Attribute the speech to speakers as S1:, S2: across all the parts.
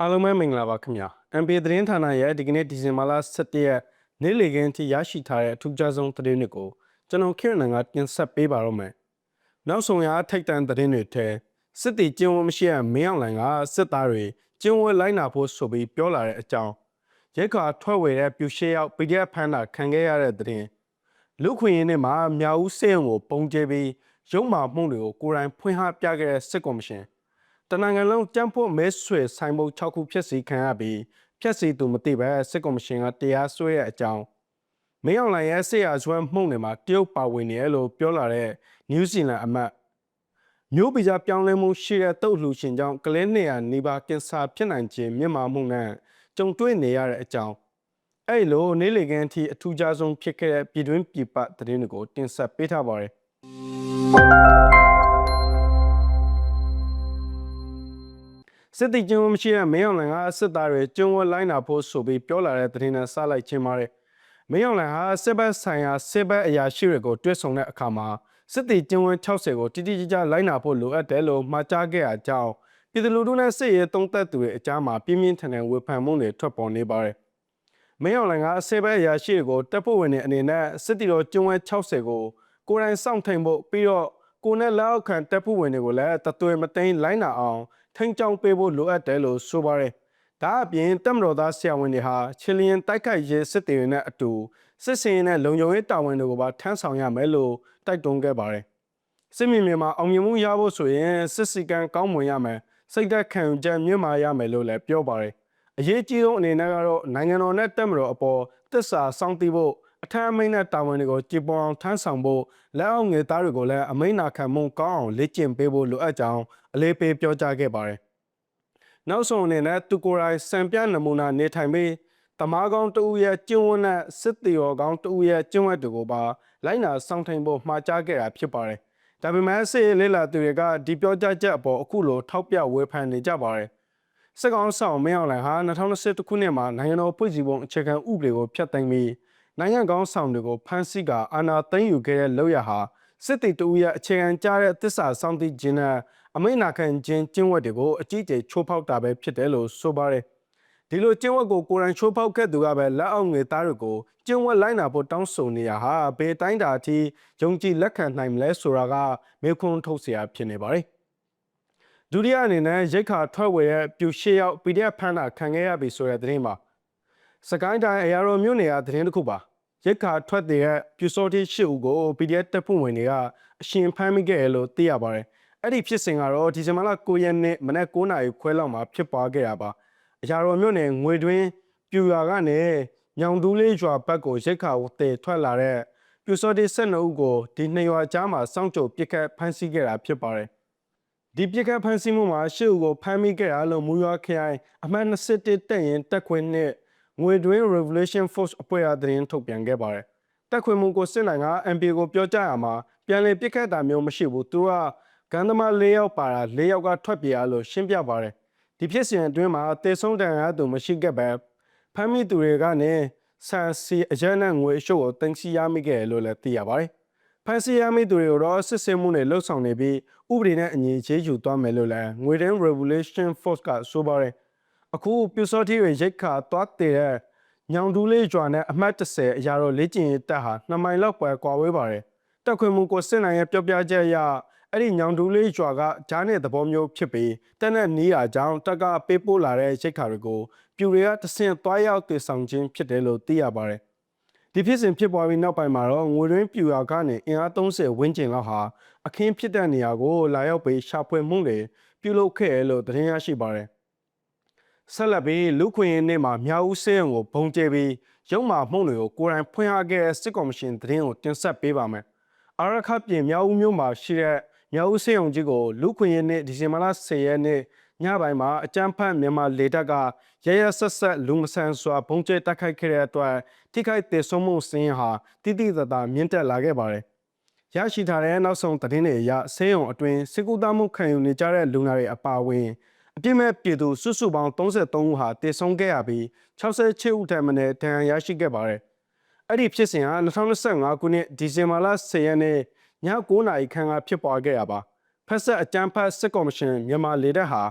S1: အားလုံးပဲမင်္ဂလာပါခင်ဗျာ MP သတင်းဌာနရဲ့ဒီကနေ့ဒီဇင်ဘာလ17ရက်နေ့လည်ခင်းထိရရှိထားတဲ့အထူးခြားဆုံးသတင်းတွေကိုကျွန်တော်ခင်ရနန်ကတင်ဆက်ပေးပါတော့မယ်နောက်ဆုံးရထိတ်တန့်သတင်းတွေထဲစစ်တီကျင်းဝတ်မရှိတဲ့မင်းအောင်လှိုင်ကစစ်သားတွေကျင်းဝတ်လိုက်နာဖို့ဆိုပြီးပြောလာတဲ့အကြောင်းရက်ခါထွက်ဝေတဲ့ပြူရှေးရောက် PDF ဖန်တာခံခဲ့ရတဲ့သတင်းလူခွင့်ရင်းနဲ့မှာမြောက်ဦးစေယုံကိုပုံကျဲပြီးရုံမာမှုတွေကိုကိုယ်တိုင်ဖွင့်ဟပြခဲ့တဲ့စစ်ကော်မရှင် တနင်္ဂနွေလုံးတန့်ဖို့မဲဆွေဆိုင်ဘုတ်6ခုဖြည့်ဆည်းခံရပြီးဖြည့်ဆည်းသူမသိပဲစစ်ကော်မရှင်ကတရားစွဲတဲ့အကြောင်းမင်းအောင်လှိုင်ရဲ့ဆေးရဇွမ်းမှုန့်တွေမှာတရုတ်ပါဝင်နေတယ်လို့ပြောလာတဲ့နယူးဇီလန်အမတ်မျိုးဗီဇပြောင်းလဲမှုရှိတဲ့တုတ်လှူရှင်ကြောင့်ကလင်းနေရနေပါကင်ဆာဖြစ်နိုင်ခြင်းမြင့်မာမှုနဲ့ကြုံတွေ့နေရတဲ့အကြောင်းအဲ့လိုနေ့လေကန်းအထိအထူးခြားဆုံးဖြစ်ခဲ့တဲ့ပြည်တွင်းပြည်ပသတင်းတွေကိုတင်ဆက်ပေးထားပါတယ် စစ်တီကျင်းဝတ်မရှိတဲ့မင်းအောင်လှိုင်ကစစ်သားတွေကျင်းဝတ်လိုက်နာဖို့ဆိုပြီးပြောလာတဲ့သတင်းနဲ့စလိုက်ချင်းပါတယ်။မင်းအောင်လှိုင်ဟာစစ်ဘက်ဆိုင်ရာစစ်ဘက်အရာရှိတွေကိုတွဲဆောင်တဲ့အခါမှာစစ်တီကျင်းဝတ်60ကိုတိတိကျကျလိုက်နာဖို့လိုအပ်တယ်လို့မှာကြားခဲ့အကြောင်းပြည်သူလူထုနဲ့စစ်ရေးတုံးသက်သူတွေအကြားမှာပြင်းပြင်းထန်ထန်ဝေဖန်မှုတွေထွက်ပေါ်နေပါတယ်။မင်းအောင်လှိုင်ကစစ်ဘက်အရာရှိတွေကိုတပ်ဖွဲ့ဝင်တွေအနေနဲ့စစ်တီတော်ကျင်းဝတ်60ကိုကိုယ်တိုင်စောင့်ထိန်ဖို့ပြီးတော့ကိုယ်နဲ့လက်အောက်ခံတပ်ဖွဲ့ဝင်တွေကိုလည်းတသွေမသိမ်းလိုက်နာအောင် ထိန်းချောင်းပေးဖို့လိုအပ်တယ်လို့ဆိုပါတယ်။ဒါအပြင်တက်မတော်သားဆရာဝန်တွေဟာချီလီယန်တိုက်ခိုက်ရေးစစ်တေတွေနဲ့အတူစစ်စင်ရေးနဲ့လုံခြုံရေးတာဝန်တွေကိုပါထမ်းဆောင်ရမယ်လို့တိုက်တွန်းခဲ့ပါတယ်။စစ်မြေမြေမှာအောင်မြင်မှုရဖို့ဆိုရင်စစ်စီကံကောင်းမွန်ရမယ်။စိတ်သက်ခံယူချက်မြင့်မာရမယ်လို့လည်းပြောပါတယ်။အရေးကြီးဆုံးအနေနဲ့ကတော့နိုင်ငံတော်နဲ့တက်မတော်အပေါ်တစ္ဆာစောင့်တည်ဖို့ အထက်အမိန့်နဲ့တာဝန်တွေကိုကြည်ပေါ်အောင်ထမ်းဆောင်ဖို့လက်အောက်ငယ်သားတွေကိုလည်းအမိန့်နာခံမှုကောင်းအောင်လေ့ကျင့်ပေးဖို့လိုအပ်ကြောင်းအလေးပေးပြောကြားခဲ့ပါတယ်။နောက်ဆုံးအနေနဲ့သူကိုယ်တိုင်စံပြနမူနာနေထိုင်ပြီးတမားကောင်းတဦးရဲ့ကျင့်ဝတ်နဲ့စစ်တီရောကောင်းတဦးရဲ့ကျင့်ဝတ်တွေကိုပါလိုက်နာစောင့်ထိန်ဖို့မှာကြားခဲ့တာဖြစ်ပါတယ်။ဒါပေမဲ့စစ်ရေးလေးလာသူတွေကဒီပြောကြားချက်အပေါ်အခုလိုထောက်ပြဝေဖန်နေကြပါတယ်။စစ်ကောင်ဆောင်မင်းအောင်လှိုင်ဟာ2021ခုနှစ်မှာနိုင်ငံတော်ဖွဲ့စည်းပုံအခြေခံဥပဒေကိုဖျက်သိမ်းပြီး နိုင်ငံကောင်းဆောင်တွေကိုဖမ်းဆီးကအာဏာသိမ်းယူခဲ့တဲ့လောက်ရဟာစစ်တီတူရဲ့အခြေခံကြားတဲ့တစ္ဆာစောင့်တည်ခြင်းနဲ့အမိန့်နာခံခြင်းကျင့်ဝတ်တွေကိုအကြီးအကျယ်ချိုးဖောက်တာပဲဖြစ်တယ်လို့ဆိုပါတယ်ဒီလိုကျင့်ဝတ်ကိုကိုယ်တိုင်ချိုးဖောက်ခဲ့သူကပဲလက်အောက်ငယ်သားတွေကိုကျင့်ဝတ်လိုက်နာဖို့တောင်းဆိုနေရဟာဘယ်တိုင်းတာအထိယုံကြည်လက်ခံနိုင်မလဲဆိုတာကမေခွန်းထုတ်เสียဖြစ်နေပါတယ်ဒုတိယအနေနဲ့ရိတ်ခါထွက်ဝေရဲ့ပြူရှေ့ရောက် PDF ဖမ်းတာခံခဲ့ရပြီဆိုတဲ့သတင်းမှာ စကိုင်းတိုင်းအရာတော်မြို့နယ်ကသတင်းတစ်ခုပါရိတ်ခါထွက်တဲ့ပြူစောတိရှစ်ဦးကို PDF တပ်ဖွဲ့ဝင်တွေကအရှင်ဖမ်းမိခဲ့ရလို့သိရပါတယ်အဲ့ဒီဖြစ်စဉ်ကတော့ဒီဇင်ဘာလ9ရက်နေ့မနက်9:00နာရီခွဲလောက်မှာဖြစ်ပွားခဲ့တာပါအရာတော်မြို့နယ်ငွေတွင်းပြူရွာကနေညောင်သူးလေးရွာဘက်ကိုရိတ်ခါတည်ထွက်လာတဲ့ပြူစောတိ12ဦးကိုဒီနှစ်ရွာကြားမှာစောင့်ကြိုပစ်ခတ်ဖမ်းဆီးခဲ့တာဖြစ်ပါတယ်ဒီပြစ်ခတ်ဖမ်းဆီးမှုမှာရှစ်ဦးကိုဖမ်းမိခဲ့တာလို့မူရွာခရိုင်အမှတ်21တက်ရင်တက်ခွင်းနဲ့ ငွေတွင်း Revolution Force အဖွဲ့အသတင်းထုတ်ပြန်ခဲ့ပါတယ်။တက်ခွင်မှုကိုစစ်နိုင်က MP ကိုပြောကြားရမှာပြန်လည်ပြစ်ခတ်တာမျိုးမရှိဘူး။သူကဂန္ဓမာ၄ယောက်ပါတာ၄ယောက်ကထွက်ပြေးရလို့ရှင်းပြပါတယ်။ဒီဖြစ်စဉ်အတွင်းမှာတေဆုံးတန်ရသူမရှိခဲ့ပဲဖမ်းမိသူတွေကနေဆန်စီအရန်နဲ့ငွေအရှုပ်ကိုတင်စီရမိခဲ့တယ်လို့လည်းသိရပါတယ်။ဖန်စီရမိသူတွေကိုတော့စစ်စင်မှုတွေလှုပ်ဆောင်နေပြီးဥပဒေနဲ့အညီခြေယူသွားမယ်လို့လည်းငွေတန်း Revolution Force ကဆိုပါတယ်။ အခုပြူစောတိတွေရိတ်ခါသွားတည်တဲ့ညောင်တူးလေးကျွာနဲ့အမှတ်30အရာတော့လေ့ကျင့်ရေးတက်ဟာ2မိုင်လောက်ပဲကွာဝေးပါတယ်။တက်ခွင်မှုကိုစစ်နိုင်ရဲ့ပြောပြချက်အရအဲ့ဒီညောင်တူးလေးကျွာကဂျားနဲ့သဘောမျိုးဖြစ်ပြီးတက်နဲ့နီးတာကြောင့်တက်ကပေးပို့လာတဲ့ရိတ်ခါတွေကိုပြူတွေကတဆင့်သွားရောက်တည်ဆောင်ခြင်းဖြစ်တယ်လို့သိရပါတယ်။ဒီဖြစ်စဉ်ဖြစ်ပွားပြီးနောက်ပိုင်းမှာတော့ငွေရင်းပြူရာကနေအင်အား30ဝန်းကျင်လောက်ဟာအခင်းဖြစ်တဲ့နေရာကိုလာရောက်ပြီးရှာဖွေမှုတွေပြုလုပ်ခဲ့ရလို့သတင်းရရှိပါတယ် ဆက်လက်ပြီးလူခွင့်ရင်းနေ့မှာမြောက်ဦးစေယုံကိုဘုံကျဲပြီးရုံမာမှုန့်တွေကိုကိုယ်တိုင်ဖွင့်အားခဲ့တဲ့စစ်ကော်မရှင်သတင်းကိုတင်ဆက်ပေးပါမယ်။အာရခပြင်မြောက်ဦးမြို့မှာရှိတဲ့မြောက်ဦးစေယုံကြီးကိုလူခွင့်ရင်းနေ့ဒီဇင်ဘာလ10ရက်နေ့ညပိုင်းမှာအကြမ်းဖက်မြန်မာလေတပ်ကရရဆက်ဆက်လူမဆန်စွာဘုံကျဲတိုက်ခိုက်ခဲ့တဲ့အတွက်ထိခိုက်ဒေဆုံးမှုစင်းဟာတိတိတသာမြင့်တက်လာခဲ့ပါတယ်။ရရှိထားတဲ့နောက်ဆုံးသတင်းတွေအရဆေးရုံအတွင်းစစ်ကူသားမှုခံယူနေကြတဲ့လူနာတွေအပါအဝင် အပြစ်မဲ့ပြည်သူစုစုပေါင်း33ဦးဟာတည်ဆုံးခဲ့ရပြီး66ဦးထက်မနည်းဒဏ်ရာရရှိခဲ့ပါတယ်။အဲ့ဒီဖြစ်စဉ်ဟာ2025ခုနှစ်ဒီဇင်ဘာလ10ရက်နေ့ည9:00နာရီခန့်ကဖြစ်ပွားခဲ့ရပါဖက်ဆက်အကြမ်းဖက်စစ်ကော်မရှင်မြန်မာလေတပ်ဟာ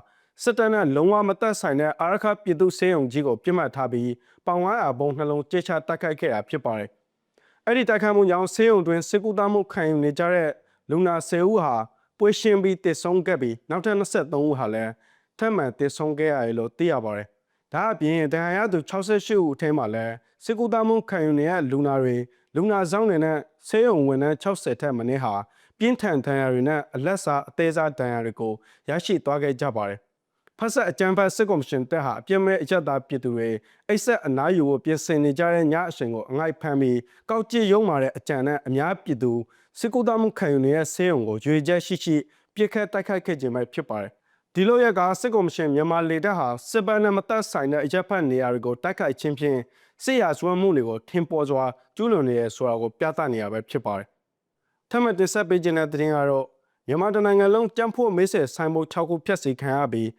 S1: စစ်တပ်နဲ့လုံးဝမသက်ဆိုင်တဲ့အာရခပြည်သူစေယုံကြီးကိုပြစ်မှတ်ထားပြီးပေါင်ဝါအဘုံနှလုံးကြေချတိုက်ခိုက်ခဲ့တာဖြစ်ပါတယ်။အဲ့ဒီတိုက်ခိုက်မှုကြောင့်စေယုံတွင်စစ်ကူသားမှုခံယူနေကြတဲ့လူနာ10ဦးဟာပွေးရှင်ပြီးတည်ဆုံးခဲ့ပြီးနောက်ထပ်23ဦးဟာလည်း ထပ်မံတည်ဆုံးခဲ့ရတယ်လို့သိရပါတယ်။ဒါအပြင်တရားရသူ68ဦးအထက်မှာလည်းစစ်ကူသားမှုခံယူနေတဲ့လူနာတွေလူနာဆောင်တွေနဲ့ဆေးရုံဝန်ထမ်း60ထက်မနည်းဟာပြင်းထန်ဒဏ်ရာတွေနဲ့အလက်စားအသေးစားဒဏ်ရာတွေကိုရရှိသွားခဲ့ကြပါတယ်။ဖက်ဆက်အကြံဖတ်စစ်ကော်မရှင်တက်ဟာအပြစ်မဲ့အကြက်သားပြည်သူတွေအိတ်ဆက်အနားယူဖို့ပြင်ဆင်နေကြတဲ့ညအချိန်ကိုအငိုက်ဖမ်းပြီးကောက်ကြည့်ရုံမာတဲ့အကြံနဲ့အများပြည်သူစစ်ကူသားမှုခံယူနေတဲ့ဆေးရုံကိုရွေချက်ရှိရှိပြစ်ခတ်တိုက်ခိုက်ခဲ့ခြင်းပဲဖြစ်ပါတယ်။ ဒီလိုရက်ကစစ်ကော်မရှင်မြန်မာလေတပ်ဟာစစ်ပန်းနဲ့မသက်ဆိုင်တဲ့အကြက်ဖက်နေရာတွေကိုတိုက်ခိုက်ခြင်းဖြင့်စစ်ရာဇဝတ်မှုတွေကိုထင်ပေါ်စွာကျူးလွန်နေရဆိုတာကိုပြသနေရပဲဖြစ်ပါတယ်။ထပ်မံတင်ဆက်ပေးခြင်းတဲ့သတင်းကတော့မြန်မာတနိုင်ငံလုံးကြမ်းဖို့မေးဆယ်ဆိုင်ဘုတ်6ခုဖျက်ဆီးခံရပြီး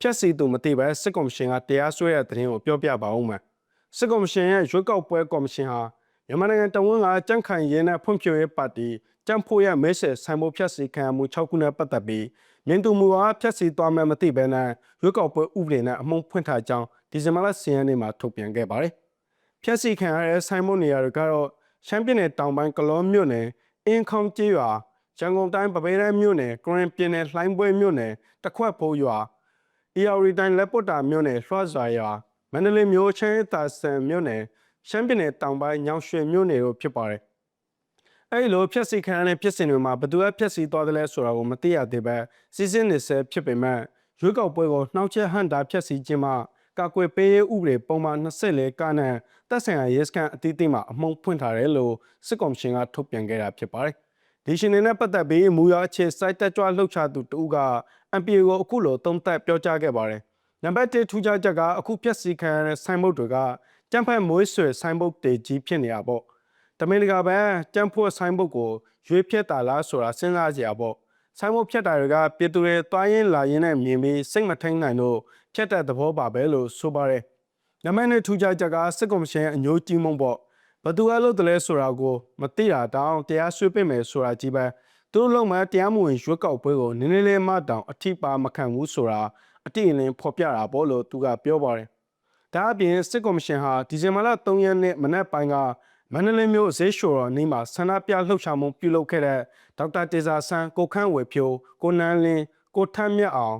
S1: ဖျက်ဆီးသူမသိပဲစစ်ကော်မရှင်ကတရားစွဲတဲ့သတင်းကိုပြောပြပါဦးမယ်။စစ်ကော်မရှင်ရဲ့ရွေးကောက်ပွဲကော်မရှင်ဟာမြန်မာနိုင်ငံတဝန်ကကြန့်ခိုင်ရေးနဲ့ဖွံ့ဖြိုးရေးပါတီကြမ်းဖို့ရဲ့မေးဆယ်ဆိုင်ဘုတ်ဖျက်ဆီးခံရမှု6ခုနဲ့ပတ်သက်ပြီး မြင်သူမူအားဖျက်ဆီးသွားမယ်မသိပဲနဲ့ရွေးကောက်ပွဲဥပဒေနဲ့အမှုဖွင့်ထားကြောင်းဒီဇင်ဘာလ10ရက်နေ့မှာထုတ်ပြန်ခဲ့ပါတယ်။ဖျက်ဆီးခံရတဲ့ဆိုင်ဘုတ်နေရာတွေကတော့ရှမ်းပြည်နယ်တောင်ပိုင်းကလောမြို့နယ်အင်းခေါင်ကျေးရွာရန်ကုန်တိုင်းပပဲရဲမြို့နယ်ကရင်ပြည်နယ်လှိုင်းပွဲမြို့နယ်တခွက်ဖိုးရွာအီယာရီတိုင်းလက်ပွတ်တာမြို့နယ်လွှတ်စွာရွာမန္တလေးမြို့ချင်းတာဆန်မြို့နယ်ရှမ်းပြည်နယ်တောင်ပိုင်းညောင်ရွှေမြို့နယ်တို့ဖြစ်ပါတယ်။ အဲဒီလိုဖြက်စီခံရတဲ့ဖြစ်စဉ်တွေမှာဘယ်သူကဖြက်စီသွားတယ်လဲဆိုတာကိုမသိရသေးပဲစီစဉ်နေဆဲဖြစ်ပေမဲ့ရွေးကောက်ပွဲကိုနှောက်ချက်ဟန်တာဖြက်စီခြင်းမှာကာကွယ်ပေးရေးဥပဒေပုံမှန်24ကနဲ့တပ်ဆိုင်ရာရဲစခန်းအသီးသီးမှာအမှုန့်ဖွင့်ထားတယ်လို့စစ်ကော်မရှင်ကထုတ်ပြန်ခဲ့တာဖြစ်ပါတယ်။ဒီရှင်နေနဲ့ပတ်သက်ပြီးမူရအခြေစိုက်တက်ကြွလှုပ်ရှားသူတဦးက MPA ကိုအခုလိုသုံးသပ်ပြောကြားခဲ့ပါတယ်။နံပါတ်1ထူးခြားချက်ကအခုပြက်စီခံရတဲ့ဆိုင်းဘုတ်တွေကကြမ်းဖက်မွေးဆွေဆိုင်းဘုတ်တွေကြီးဖြစ်နေတာပေါ့။ တမင်တကာပဲကြမ်းဖို့ဆိုင်းဘုတ်ကိုရွေးဖြတ်တာလားဆိုတာစဉ်းစားကြရပေါ့။ဆိုင်းဘုတ်ဖြတ်တာတွေကပြည်သူတွေတွားရင်လာရင်နဲ့မြင်ပြီးစိတ်မထိန်နိုင်လို့ဖြတ်တဲ့သဘောပါပဲလို့ဆိုပါတယ်။နမနဲ့ထူးခြားချက်ကစစ်ကော်မရှင်အညိုးကြီးမုံပေါ့ဘသူအလုပ်တလဲဆိုတာကိုမသိတာတောင်တရားဆွေးပေးမယ်ဆိုတာကြီးပဲသူတို့လုံးမတရားမဝင်ရွက်ကောက်ပွဲကိုနည်းနည်းလေးမှတောင်အထိပါမခံဘူးဆိုတာအတိအလင်းဖော်ပြတာပေါ့လို့သူကပြောပါတယ်။ဒါအပြင်စစ်ကော်မရှင်ဟာဒီဇင်ဘာလ3ရက်နေ့မနက်ပိုင်းက မန္တလေးမြို့ဈေးရှိုတော်နေ့မှာဆန္ဒပြလှုပ်ရှားမှုပြုလုပ်ခဲ့တဲ့ဒေါက်တာတေဇာဆန်းကိုခန့်ဝေဖြိုးကိုနန်းလင်းကိုထမ်းမြတ်အောင်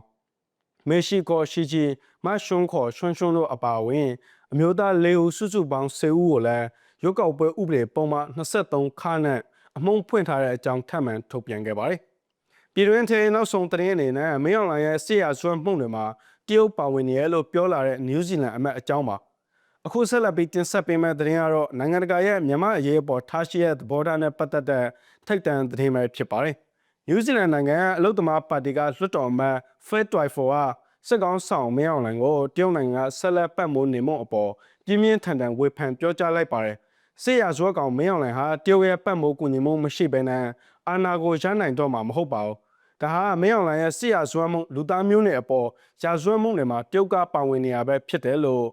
S1: မေရှိကောရှိချီမရှုံးခေါ်ရွှွန်းရွှွန်းတို့အပါအဝင်အမျိုးသား၄ဦးစုစုပေါင်း10ဦးကိုလည်းရွက်ကောက်ပွဲဥပဒေပုံမှန်23ခါနဲ့အမုံဖွင့်ထားတဲ့အကြောင်းထပ်မံထုတ်ပြန်ခဲ့ပါတယ်။ပြည်တွင်းထဲနောက်ဆုံးသတင်းအနေနဲ့မင်းအောင်လှိုင်ရဲ့ဆီယာဆွမ်းမှုတွေမှာတရုတ်ပါဝင်နေရလို့ပြောလာတဲ့နယူးဇီလန်အမတ်အကြောင်းပါ။ အခုဆက်လက်ပြီးတင်ဆက်ပေးမယ့်သတင်းကတော့နိုင်ငံတကာရဲ့မြန်မာအရေးအပေါ်ထားရှိတဲ့သဘောထားနဲ့ပတ်သက်တဲ့ထိတ်တန့်သတင်းပဲဖြစ်ပါတယ်။နယူးဇီလန်နိုင်ငံအလုတ်သမားပါတီကလွှတ်တော်အမတ် Fred Twyford ကစစ်ကောင်ဆောင်မင်းအောင်လှိုင်ကိုတရုတ်နိုင်ငံကဆက်လက်ပတ်မိုးနေမှုအပေါ်ပြင်းပြင်းထန်ထန်ဝေဖန်ပြောကြားလိုက်ပါတယ်။စစ်ရဇွဲကောင်မင်းအောင်လှိုင်ဟာတရုတ်ရဲ့ပတ်မိုးကူညီမှုမရှိဘဲနဲ့အာဏာကိုရနိုင်တော့မှာမဟုတ်ပါဘူး။ဒါဟာမင်းအောင်လှိုင်ရဲ့စစ်ရဇွဲမှုလူသားမျိုးနွယ်အပေါ်ရာဇဝတ်မှုတွေမှာတရုတ်ကပါဝင်နေရပဲဖြစ်တယ်လို့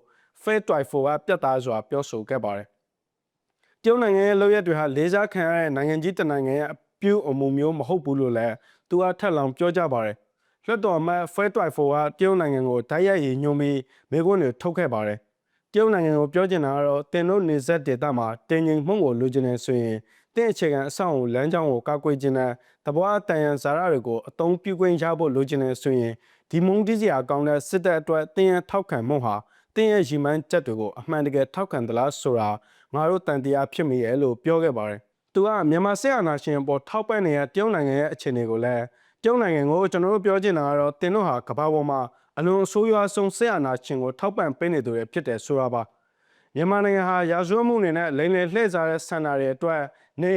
S1: Fed Twyford ကပြတ်သားစွာပြောဆိုခဲ့ပါတယ်။တရုတ်နိုင်ငံရဲ့လုပ်ရက်တွေဟာလေးစားခံရတဲ့နိုင်ငံကြီးတစ်နိုင်ငံရဲ့အပြုအမူမျိုးမဟုတ်ဘူးလို့လည်းသူကထပ်လောင်းပြောကြပါတယ်။လွှတ်တော်မှ Fred Twyford ကတရုတ်နိုင်ငံကိုတိုက်ရိုက်ရည်ညွှန်းပြီးမိကွန်းတွေထုတ်ခဲ့ပါတယ်။တရုတ်နိုင်ငံကိုပြောချင်တာကတော့တင်တို့နေဆက်ဒေတာမှာတင်ငိမ်မှုကိုလိုချင်နေဆိုရင်တင့်အခြေခံအဆောက်အုံလမ်းကြောင်းကိုကာကွယ်ခြင်းနဲ့တဘောအတန်ရန်ဇာရတွေကိုအသုံးပြုခွင့်ရဖို့လိုချင်နေဆိုရင်ဒီမုံတိစရာကောင်းတဲ့စစ်တပ်အတွက်တင်ရန်ထောက်ခံမှုဟာ တင်ရဲ့ရီမန်းချက်တွေကိုအမှန်တကယ်ထောက်ခံသလားဆိုတာငါတို့တန်တရားဖြစ်မိရဲ့လို့ပြောခဲ့ပါတယ်။သူကမြန်မာစစ်အာဏာရှင်အပေါ်ထောက်ပံ့နေတဲ့တရုတ်နိုင်ငံရဲ့အခြေအနေကိုလည်းတရုတ်နိုင်ငံကိုကျွန်တော်တို့ပြောချင်တာကတော့တင်တို့ဟာကမ္ဘာပေါ်မှာအလွန်အဆိုးရွားဆုံးဆက်အာဏာရှင်ကိုထောက်ပံ့ပေးနေသူတွေဖြစ်တယ်ဆိုတာပါမြန်မာနိုင်ငံဟာရာဇဝတ်မှုတွေနဲ့လိမ်လည်လှည့်စားတဲ့ဆန္ဒတွေအတွက်နေ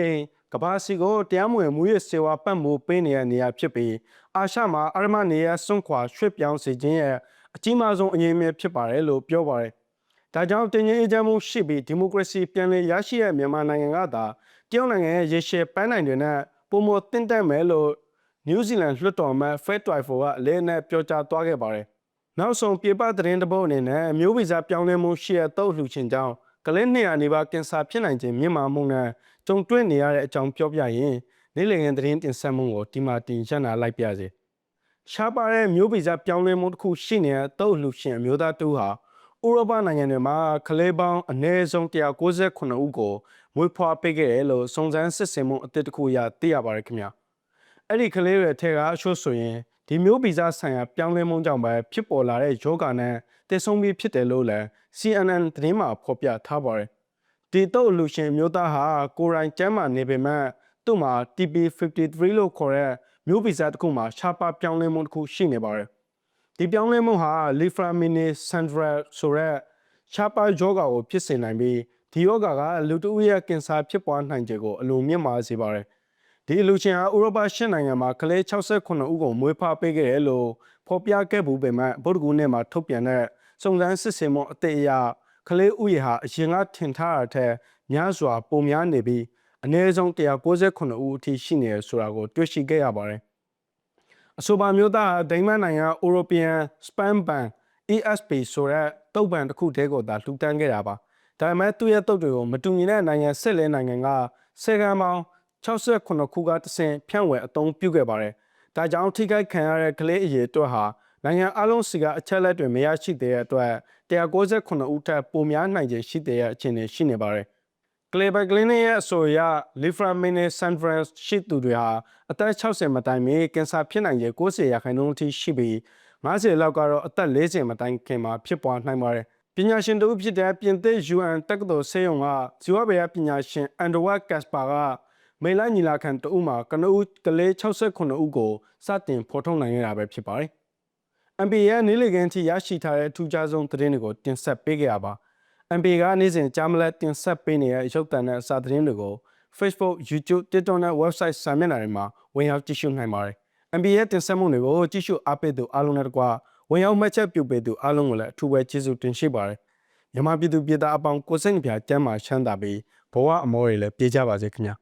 S1: ကမ္ဘာစီကိုတရားမဝင်မှုရဲ့စေဝါပတ်မှုပေးနေတဲ့နေရာဖြစ်ပြီးအာရှမှာအာရမနေရစွန့်ခွာရွှေ့ပြောင်းစေခြင်းရဲ့ အကြီးမားဆုံးအရေးမြစ်ဖြစ်ပါတယ်လို့ပြောပါတယ်။ဒါကြောင့်တင်ရင်အေဂျင့်မှုရှိပြီးဒီမိုကရေစီပြန်လည်ရရှိတဲ့မြန်မာနိုင်ငံကသာတရုတ်နိုင်ငံရဲ့ရေရှည်ပန်းနိုင်တွေနဲ့ပုံမတင့်တက်မယ်လို့နယူးဇီလန်လွှတ်တော်မှ Fed Twyford ကအလဲနဲ့ပြောကြားသွားခဲ့ပါတယ်။နောက်ဆုံးပြေပသတင်းတစ်ပုဒ်အနေနဲ့မျိုးဗီဇပြောင်းလဲမှုရှိတဲ့တုပ်လှူခြင်းကြောင့်ကလင်း200နေပါကင်ဆာဖြစ်နိုင်ခြင်းမြင့်မာမှုနဲ့ကြုံတွေ့နေရတဲ့အကြောင်းပြောပြရင်နေ့လည်ငယ်သတင်းတင်ဆက်မှုကိုဒီမှာတင်ဆက်နာလိုက်ပြစေ။ ရှားပါတဲ့မျိုးဗီဇပြောင်းလဲမှုတစ်ခုရှိနေတဲ့တုတ်အလှရှင်အမျိုးသားတူဟာဥရောပနိုင်ငံတွေမှာကလေးပေါင်းအနည်းဆုံး198ဦးကိုမွေးဖွားပေးခဲ့တယ်လို့စုံစမ်းစစ်ဆေးမှုအသစ်တစ်ခုအရသိရပါတယ်ခင်ဗျာအဲ့ဒီကလေးတွေထဲကအချို့ဆိုရင်ဒီမျိုးဗီဇဆိုင်ရာပြောင်းလဲမှုကြောင့်ပဲဖြစ်ပေါ်လာတဲ့ယောဂနဲ့တည်ဆုံပြီးဖြစ်တယ်လို့လည်း CNN သတင်းမှာဖော်ပြထားပါတယ်ဒီတုတ်အလှရှင်မျိုးသားဟာကိုယ်တိုင်ကျမ်းမာနေပေမဲ့သူ့မှာ TP53 လို့ခေါ်တဲ့ မျိုးဗီဇတစ်ခုမှာရှားပါပြောင်းလဲမှုတစ်ခုရှိနေပါတယ်။ဒီပြောင်းလဲမှုဟာ Liframine Sandra ဆိုတဲ့ရှားပါယောဂါကိုဖြစ်စေနိုင်ပြီးဒီယောဂါကလူတဦးရဲ့ကင်ဆာဖြစ်ပွားနိုင်ခြေကိုအလွန်မြင့်မားစေပါတယ်။ဒီအလူရှင်ဟာဥရောပရှစ်နိုင်ငံမှာကလေး68ဦးကိုမွေးဖွားပေးခဲ့တယ်လို့ဖော်ပြခဲ့ဘူးပေမဲ့ဗုဒ္ဓဂူနေ့မှာထုတ်ပြန်တဲ့စုံစမ်းစစ်ဆေးမှုအသေးအရကလေးဥယျာဟာအရင်ကထင်ထားတာထက်များစွာပုံများနေပြီး အနည်းဆုံး169ဦးအထိရှိနေရဆိုတာကိုတွေ့ရှိခဲ့ရပါတယ်။အဆိုပါမျိုးသားဟာဒိန်းမတ်နိုင်ငံ European Spam Ban ESP ဆိုတဲ့တုပ်ပံတစ်ခုတည်းကိုသာလှူဒန်းခဲ့တာပါ။ဒါပေမဲ့သူ့ရဲ့တုပ်တွေကိုမတူညီတဲ့နိုင်ငံဆက်လဲနိုင်ငံကဆယ်ကံပေါင်း68ခုကတဆင့်ဖြန့်ဝယ်အသုံးပြုခဲ့ပါတယ်။ဒါကြောင့်ထိခိုက်ခံရတဲ့ကလေးအရေအတွက်ဟာနိုင်ငံအလုံးစီကအချက်လက်တွေမရရှိသေးတဲ့အတွက်169ဦးထက်ပိုများနိုင်ခြေရှိတဲ့အခြေအနေရှိနေပါတယ်။ Kleber Clinic ရဲ့အဆိုအရ Liframine Sanfrance ရှိသူတွေဟာအသက်60မတိုင်မီကင်ဆာဖြစ်နိုင်ခြေ90ရာခိုင်နှုန်းအထိရှိပြီး90လောက်ကတော့အသက်40မတိုင်ခင်မှာဖြစ်ပွားနိုင်ပါတယ်။ပညာရှင်တို့ဖြစ်တဲ့ပြင်သစ် UN တက္ကသိုလ်ဆေးရုံကဇီဝဗေဒပညာရှင်အန်ဒဝတ်ကက်စပါကမေလညီလာခံတအုပ်မှာကနဦးကလေး69ဦးကိုစတင်ဖော်ထုတ်နိုင်ခဲ့တာပဲဖြစ်ပါတယ်။ MPA ရဲ့နေ့လည်ခင်းထိရရှိထားတဲ့ထူးခြားဆုံးသတင်းတွေကိုတင်ဆက်ပေးခဲ့ရပါ။ MPA ကနေ့စဉ်ကြားမလက်တင်ဆက်ပေးနေတဲ့ရုပ်သံနဲ့စာသတင်းတွေကို Facebook, YouTube, TikTok နဲ့ website စာမျက်နှာတွေမှာဝင်ရောက်ကြည့်ရှုနိုင်ပါတယ်။ MPA ရဲ့တင်ဆက်မှုတွေကိုကြည့်ရှုအားပေးသူအားလုံးနဲ့တကွဝင်ရောက်မှတ်ချက်ပြုပေးသူအားလုံးကိုလည်းအထူးပဲကျေးဇူးတင်ရှိပါတယ်။မြန်မာပြည်သူပြည်သားအပေါင်းကိုစိတ်နှပြကျမ်းမာချမ်းသာပြီးဘဝအမောတွေလည်းပြေးကြပါစေခင်ဗျာ။